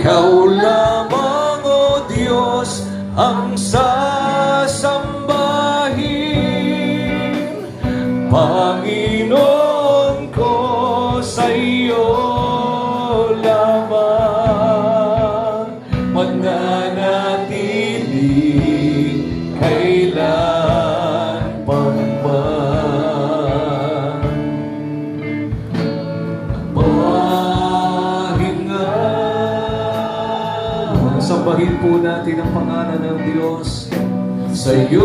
Ikaw lamang, O Diyos, ang sasambahin. Panginoon ko sa iyo Sambahin po natin ang pangalan ng Diyos sa iyo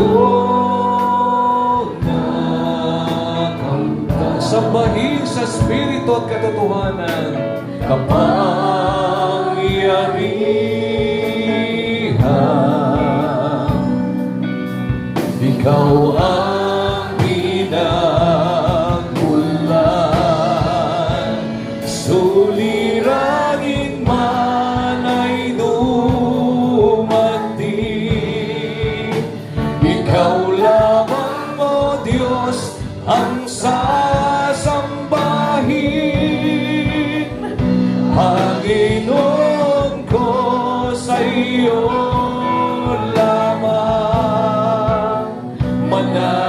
nakamtan. Sambahin sa Espiritu at katotohanan kapangyarihan. Ikaw ang pinagmulan Suliranin Ikaw lamang, O Diyos, ang sasambahin. Panginoon ko sa iyo lamang mananatili